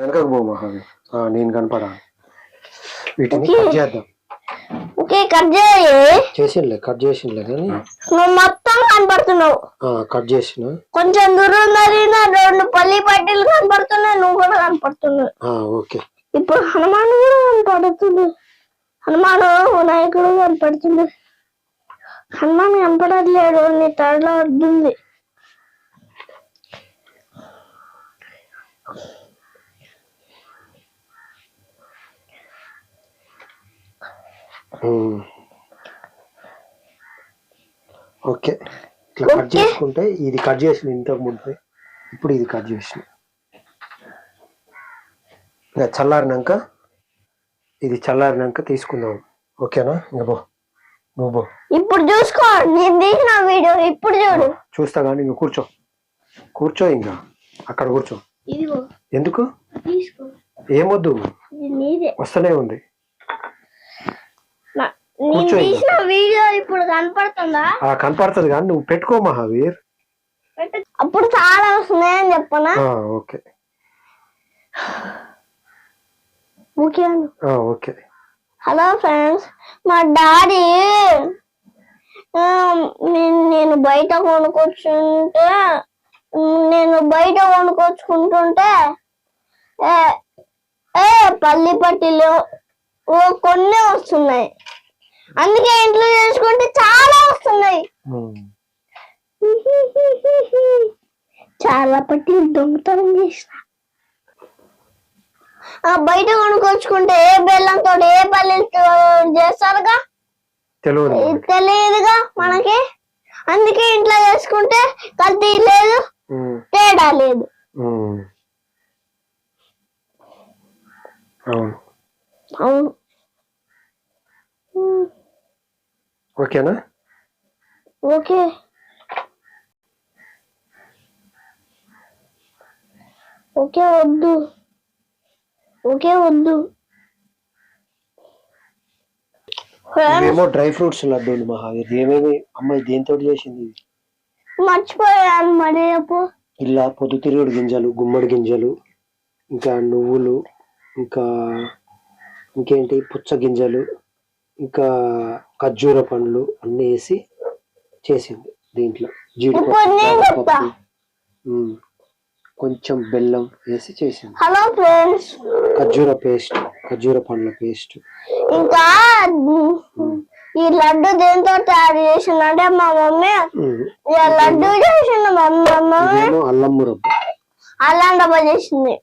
వెనకకు పో మహావి ఆ, నేను కనపడా? వీటిని. కట్ చేద్దాం. ఓకే కట్ చేయి. చేసిండ్లే కట్ చేసిండ్లే కానీ. నువ్వు మొత్తం కనపడుతున్నావు. ఆ, కట్ చేసిన. కొంచెం దూరం జరిగిన రెండు పల్లి పట్టీలు కనపడుతున్నాయి నువ్వు కూడా కనపడుతున్నావు. ఆ, ఓకే. ఇప్పుడు హనుమాన్ కూడా కనపడుతుంది. హనుమాను వినాయకుడు కనపడుతుంది. హనుమాన్ కనపడట్లేడు నీ తడలో అడ్డుంది ఓకే. ఇట్లా కట్. చేసుకుంటే ఇది కట్ చేసిన ఇంతకు ముందు. ఇప్పుడు ఇది కట్ చేసిన. ఇంకా చల్లారినాక ఇది చల్లారినాక తీసుకుందాం. ఓకేనా? ఇంకా పో. నువ్వు ఇప్పుడు చూసుకో నేను తీసిన వీడియో ఇప్పుడు చూడు. చూస్తా కానీ ఇంక కూర్చో. కూర్చో ఇంకా. అక్కడ కూర్చో. ఎందుకు? ఏమొద్దు? వస్తూనే ఉంది. నేను. తీసిన వీడియో ఇప్పుడు కనపడుతుందా? కనపడుతుంది కానీ నువ్వు పెట్టుకో మహావీర్. అప్పుడు చాలా వస్తున్నాయని చెప్పనా? Okay. Okay okay. Hello friends మా డాడీ నేను- బయట కొనుక్కొచ్చుంటే ఉమ్, నేను బయట కొనుక్కొచ్చుకుంటుంటే ఏ ఏ పల్లి పట్టీలు ఓ కొన్ని వస్తున్నాయి. అందుకే ఇంట్లో చేసుకుంటే చాలా వస్తున్నాయి. చాలా పట్టీలు దొంగతనం చేసిన. ఆ బయట కొనుక్కొచ్చుకుంటే ఏ బెల్లంతో ఏ పల్లీలతో చేస్తారుగా. తెలియదుగా మనకి? అందుకే ఇంట్లో చేసుకుంటే కల్తీ లేదు తేడా లేదు. అవును. ఓకేనా? ఓకే. ఓకే వద్దు. ఓకే వద్దు. ఇవేమో డ్రై ఫ్రూట్స్ లడ్డూలు మహావీర్ ఏమేమి? అమ్మాయి దేంతో చేసింది ఇది? మర్చిపోయాను మరి ఇలా పొద్దుతిరుగుడు గింజలు గుమ్మడి గింజలు ఇంకా నువ్వులు ఇంకా ఇంకేంటి? పుచ్చ గింజలు ఇంకా ఖర్జూర పండ్లు అన్నీ వేసి చేసింది దీంట్లో. జీడిపప్పు కొంచెం బెల్లం వేసి చేసింది. హలో ఫ్రెండ్స్ ఖర్జూర పేస్ట్ ఖర్జూర పండ్ల పేస్ట్. ఇంకా ఈ లడ్డు దేంతో తయారు చేసిందంటే మా మమ్మీ ఈ లడ్డు చేసింది మా మమ్మీ. ఇదేమో అల్లం మురబ్బ. అల్లం డబ్బా చేసింది.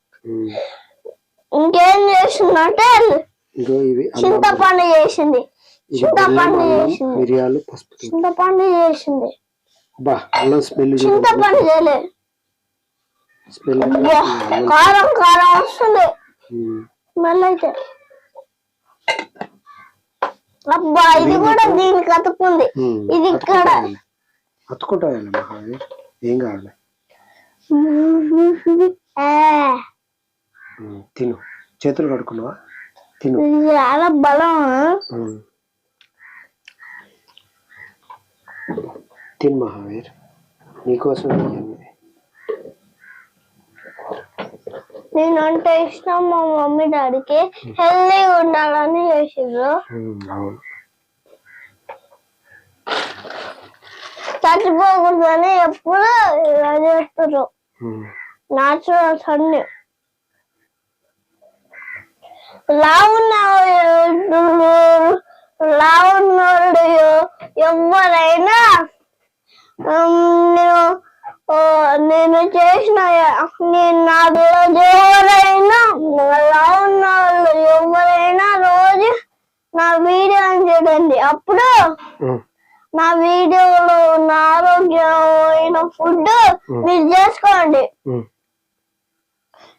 ఇంకేం చేసిందంటే ఇగో ఇవి చింతపండు చేసింది. ఇది చింతపండు చేసింది. మిరియాలు పసుపు చింతపండు చేసింది. బా అల్లం స్మెల్ చింతపండు చేయలే. స్మెల్ కారం కారం వస్తుంది. స్మెల్ అయితే అబ్బా ఇది కూడా దీనికి అతుక్కుంది. ఇది ఇక్కడ. అతుకుంటా మహావీర్? ఏం కావాలి? తిను. చేతులు కడుక్కున్నావా? తిను. చాలా బలం. తిను మహావీర్. నీకోసం నేను అంటే ఇష్టం మా మమ్మీ డాడీకి. హెల్దీగా ఉండాలని చేసిండ్రు. అవును. చచ్చిపోకూడదని ఎప్పుడు ఇలా చేస్తారు నాచురల్స్ అన్ని. లావున్న లావున్నోళ్ళు ఎవరైనా నేను నేను చేసిన నేను నా రోజు ఎవరైనా లావున్న వాళ్ళు ఎవరైనా రోజు నా వీడియోని చూడండి అప్పుడు నా వీడియోలో ఉన్న ఆరోగ్యమైన ఫుడ్ మీరు చేసుకోండి.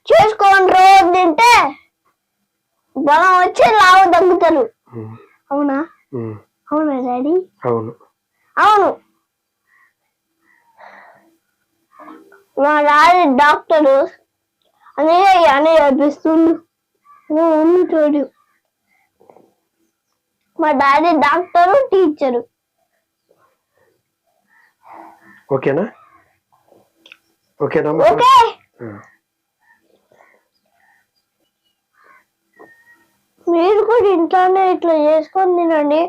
చేసుకోండి రోజు తింటే బలం వచ్చి ఉమ్, అవునా? అవునా డాడీ? అవును. అవును. మా డాడీ డాక్టరు. అందుకే అని చేపిస్తుండు నువ్వు ఉండు చూడు. మా డాడీ డాక్టరు టీచరు. ఓకేనా? ఓకేనా? ఓకే. మీరు కూడా ఇంట్లోనే ఇట్లా చేసుకొని తినండి.